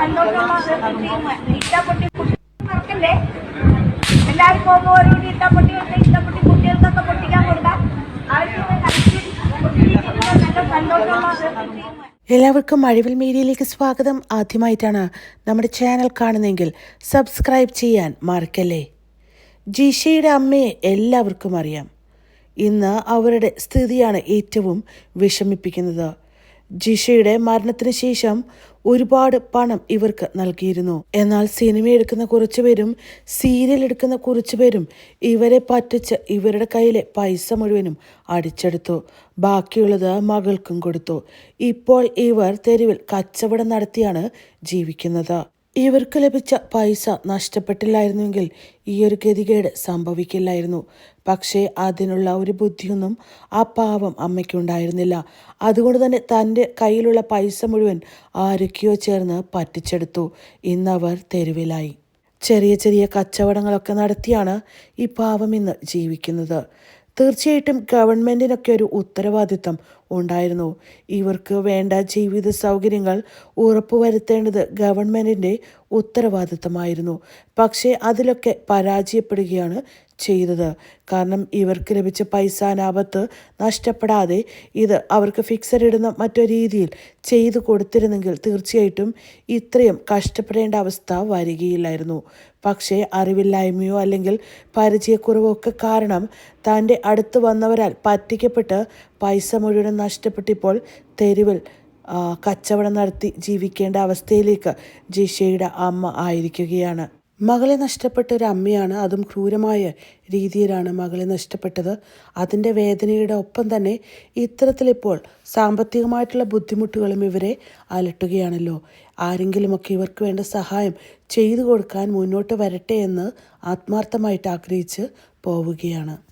കണ്ടോണ്ടുള്ള ഇഷ്ടപ്പെട്ടി കുട്ടികൾ നടക്കല്ലേ എല്ലാവരും പോകുമ്പോൾ ഓരോ ഇഷ്ടപ്പെട്ടിയുണ്ട് ഇഷ്ടപ്പെട്ടി കുട്ടികൾക്കൊക്കെ പൊട്ടിക്കാൻ കൊടുക്കാം. അവർക്ക് കണ്ടോണ്ടുള്ള എല്ലാവർക്കും അഴിവിൽ മീഡിയയിലേക്ക് സ്വാഗതം. ആദ്യമായിട്ടാണ് നമ്മുടെ ചാനൽ കാണുന്നെങ്കിൽ സബ്സ്ക്രൈബ് ചെയ്യാൻ മറക്കല്ലേ? ജിഷയുടെ അമ്മയെ എല്ലാവർക്കും അറിയാം. ഇന്ന് അവരുടെ സ്ഥിതിയാണ് ഏറ്റവും വിഷമിപ്പിക്കുന്നത്. ജിഷയുടെ മരണത്തിന് ശേഷം ഒരുപാട് പണം ഇവർക്ക് നൽകിയിരുന്നു. എന്നാൽ സിനിമ എടുക്കുന്ന കുറച്ചുപേരും സീരിയൽ എടുക്കുന്ന കുറച്ചുപേരും ഇവരെ പറ്റിച്ച് ഇവരുടെ കയ്യിലെ പൈസ മുഴുവനും അടിച്ചെടുത്തു. ബാക്കിയുള്ളത് മകൾക്കും കൊടുത്തു. ഇപ്പോൾ ഇവർ തെരുവിൽ കച്ചവടം നടത്തിയാണ് ജീവിക്കുന്നത്. ഇവർക്ക് ലഭിച്ച പൈസ നഷ്ടപ്പെട്ടില്ലായിരുന്നുവെങ്കിൽ ഈ ഒരു ഗതികേട് സംഭവിക്കില്ലായിരുന്നു. പക്ഷേ അതിനുള്ള ഒരു ബുദ്ധിയൊന്നും ആ പാവം അമ്മയ്ക്കുണ്ടായിരുന്നില്ല. അതുകൊണ്ട് തന്നെ തന്റെ കയ്യിലുള്ള പൈസ മുഴുവൻ ആരൊക്കെയോ ചേർന്ന് പറ്റിച്ചെടുത്തു. ഇന്നവർ തെരുവിലായി. ചെറിയ ചെറിയ കച്ചവടങ്ങളൊക്കെ നടത്തിയാണ് ഈ പാവം ഇന്ന് ജീവിക്കുന്നത്. തീർച്ചയായിട്ടും ഗവൺമെന്റിനൊക്കെ ഒരു ഉത്തരവാദിത്തം ഉണ്ടായിരുന്നു. ഇവർക്ക് വേണ്ട ജീവിത സൗകര്യങ്ങൾ ഉറപ്പുവരുത്തേണ്ടത് ഗവൺമെന്റിന്റെ ഉത്തരവാദിത്തമായിരുന്നു പക്ഷേ അതിലൊക്കെ പരാജയപ്പെടുകയാണ് ചെയ്തത്. കാരണം ഇവർക്ക് ലഭിച്ച പൈസ ലാഭത്ത് നഷ്ടപ്പെടാതെ ഇത് അവർക്ക് ഫിക്സഡ് ഇടുന്ന മറ്റൊരു രീതിയിൽ ചെയ്തു കൊടുത്തിരുന്നെങ്കിൽ തീർച്ചയായിട്ടും ഇത്രയും കഷ്ടപ്പെടേണ്ട അവസ്ഥ വരികയില്ലായിരുന്നു. പക്ഷേ അറിവില്ലായ്മയോ അല്ലെങ്കിൽ പരിചയക്കുറവോ ഒക്കെ കാരണം തന്റെ അടുത്ത് വന്നവരാൽ പറ്റിക്കപ്പെട്ട് പൈസ മുഴുവൻ നഷ്ടപ്പെട്ടിപ്പോൾ തെരുവിൽ കച്ചവടം നടത്തി ജീവിക്കേണ്ട അവസ്ഥയിലേക്ക് ജിഷയുടെ അമ്മ ആയിരിക്കുകയാണ്. മകളെ നഷ്ടപ്പെട്ട ഒരു അമ്മയാണ് അതും ക്രൂരമായ രീതിയിലാണ് മകളെ നഷ്ടപ്പെട്ടത്. അതിന്റെ വേദനയുടെ ഒപ്പം തന്നെ ഇത്തരത്തിലിപ്പോൾ സാമ്പത്തികമായിട്ടുള്ള ബുദ്ധിമുട്ടുകളും ഇവരെ അലട്ടുകയാണല്ലോ. ആരെങ്കിലുമൊക്കെ ഇവർക്ക് വേണ്ട സഹായം ചെയ്തു കൊടുക്കാൻ മുന്നോട്ട് വരട്ടെ എന്ന് ആത്മാർത്ഥമായിട്ട് ആഗ്രഹിച്ച് പോവുകയാണ്.